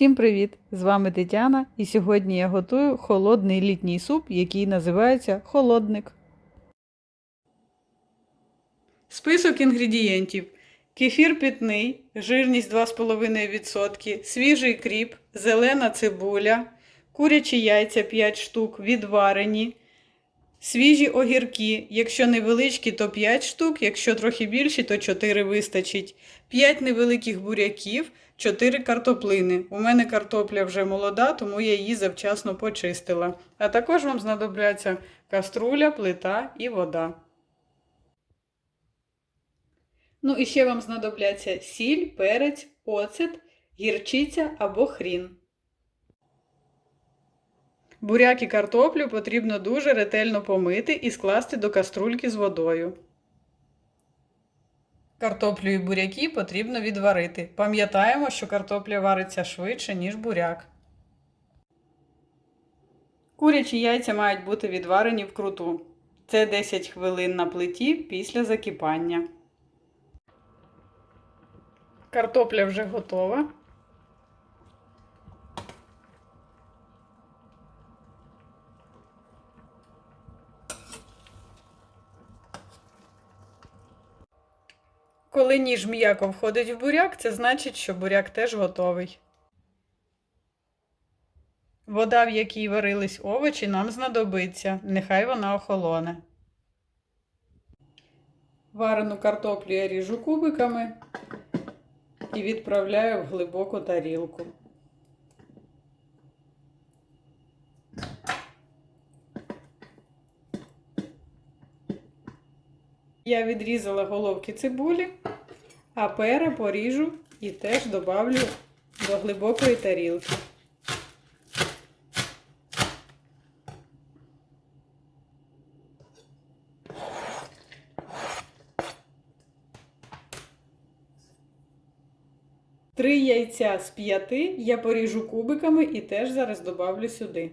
Всім привіт! З вами Тетяна, і сьогодні я готую холодний літній суп, який називається холодник. Список інгредієнтів: кефір питний, жирність 2,5%, свіжий кріп, зелена цибуля, курячі яйця 5 штук, відварені, свіжі огірки. Якщо невеличкі, то 5 штук, якщо трохи більші, то 4 вистачить. 5 невеликих буряків, 4 картоплини. У мене картопля вже молода, тому я її завчасно почистила. А також вам знадобляться каструля, плита і вода. Ну і ще вам знадобляться сіль, перець, оцет, гірчиця або хрін. Буряк і картоплю потрібно дуже ретельно помити і скласти до каструльки з водою. Картоплю і буряки потрібно відварити. Пам'ятаємо, що картопля вариться швидше, ніж буряк. Курячі яйця мають бути відварені вкруту. Це 10 хвилин на плиті після закипання. Картопля вже готова. Коли ніж м'яко входить в буряк, це значить, що буряк теж готовий. Вода, в якій варились овочі, нам знадобиться. Нехай вона охолоне. Варену картоплю я ріжу кубиками і відправляю в глибоку тарілку. Я відрізала головки цибулі, а пера поріжу і теж добавлю до глибокої тарілки. Три яйця з п'яти я поріжу кубиками і теж зараз добавлю сюди.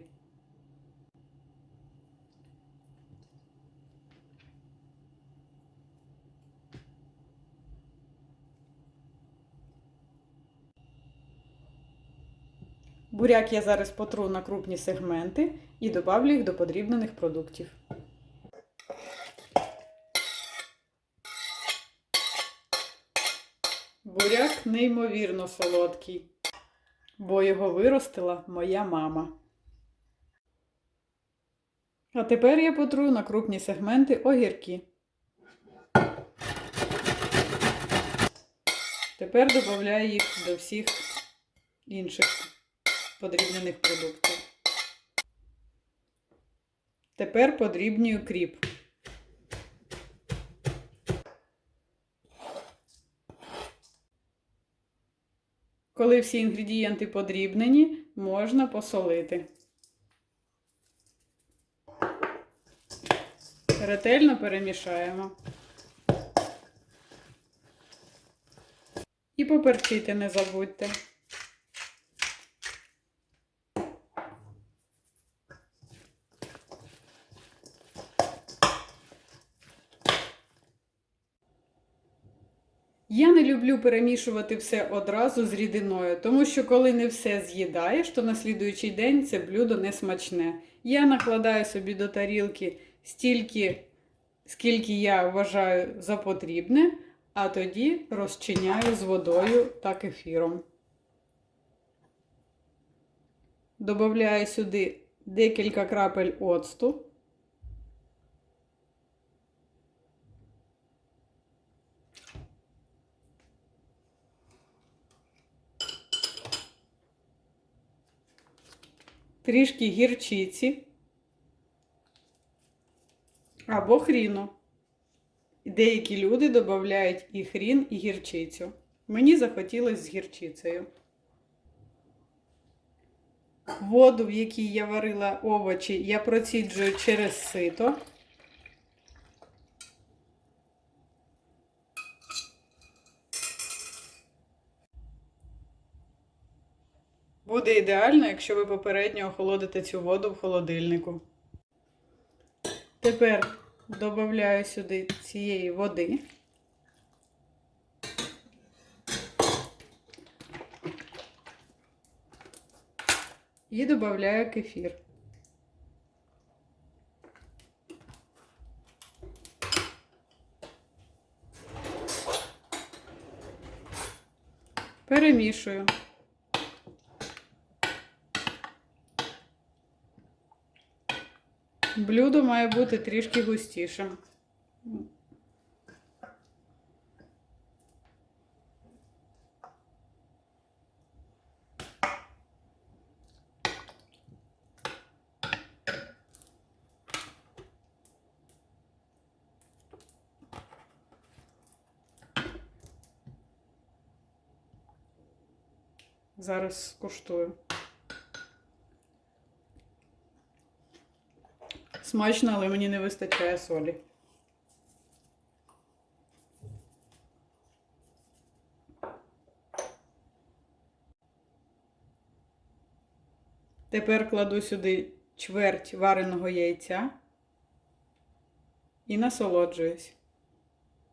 Буряк я зараз потру на крупні сегменти і добавлю їх до подрібнених продуктів. Буряк неймовірно солодкий, бо його виростила моя мама. А тепер я потру на крупні сегменти огірки. Тепер додаю їх до всіх інших подрібнених продуктів. Тепер подрібнюю кріп. Коли всі інгредієнти подрібнені, можна посолити. Ретельно перемішаємо. І поперчити не забудьте. Я не люблю перемішувати все одразу з рідиною, тому що коли не все з'їдаєш, то на слідуючий день це блюдо не смачне. Я накладаю собі до тарілки стільки, скільки я вважаю за потрібне, а тоді розчиняю з водою та кефіром. Добавляю сюди декілька крапель оцту. Трішки гірчиці або хріну. Деякі люди додають і хрін, і гірчицю. Мені захотілося з гірчицею. Воду, в якій я варила овочі, я проціджую через сито. Буде ідеально, якщо ви попередньо охолодите цю воду в холодильнику. Тепер додаю сюди цієї води. І додаю кефір. Перемішую. Блюдо має бути трішки густішим. Зараз скуштую. Смачно, але мені не вистачає солі. Тепер кладу сюди чверть вареного яйця і насолоджуюсь.